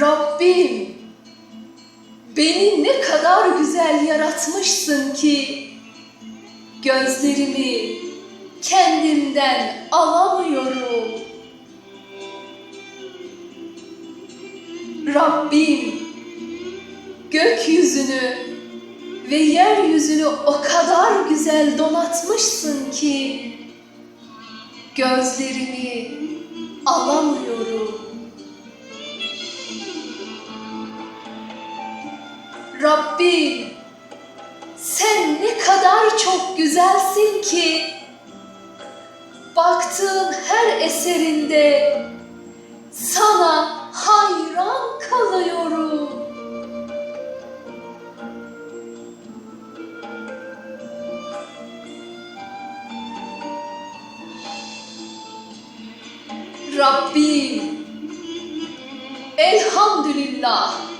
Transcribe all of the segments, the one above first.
Rabbim beni ne kadar güzel yaratmışsın ki gözlerimi kendimden alamıyorum. Rabbim gökyüzünü ve yeryüzünü o kadar güzel donatmışsın ki gözlerimi alamıyorum. Rabbim sen ne kadar çok güzelsin ki baktığım her eserinde sana hayran kalıyorum. Rabbim elhamdülillah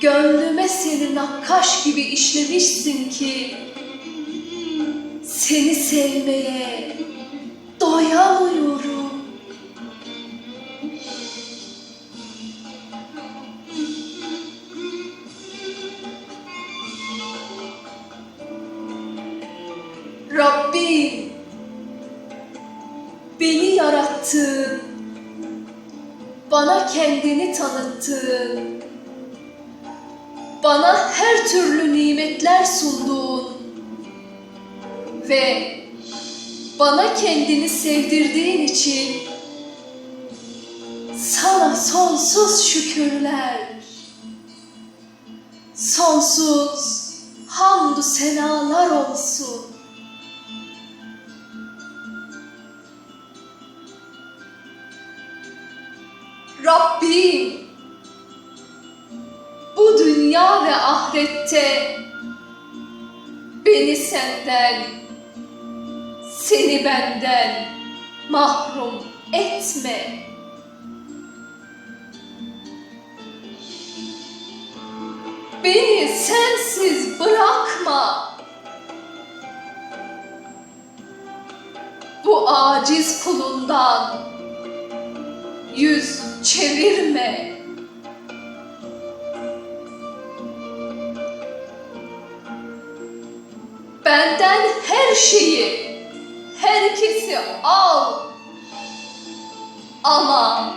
gönlüme seni nakkaş gibi işlemişsin ki seni sevmeye doyamıyorum. Rabbim beni yarattın, bana kendini tanıttın, bana her türlü nimetler sundun ve bana kendini sevdirdiğin için sana sonsuz şükürler, sonsuz hamdü senalar olsun. Rabbim dünya ve ahirette beni senden, seni benden mahrum etme. Beni sensiz bırakma. Bu aciz kulundan yüz çevirme. Her şeyi, herkesi al. Ama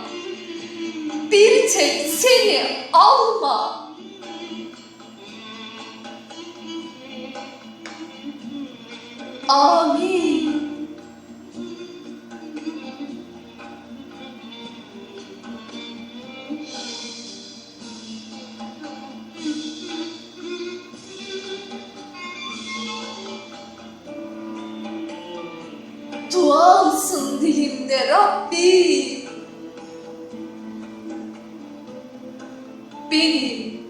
bir tek seni alma. Amin. Dilimde Rabbim. Benim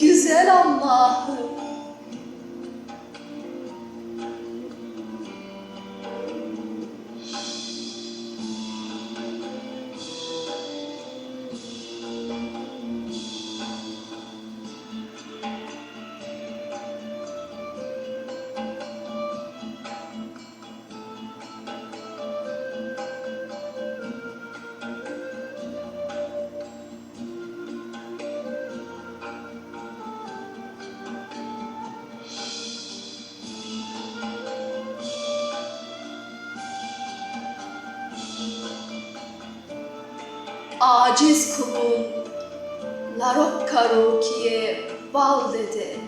güzel Allah'ım. Aciz kulun Larok Karoki'ye bal dedi.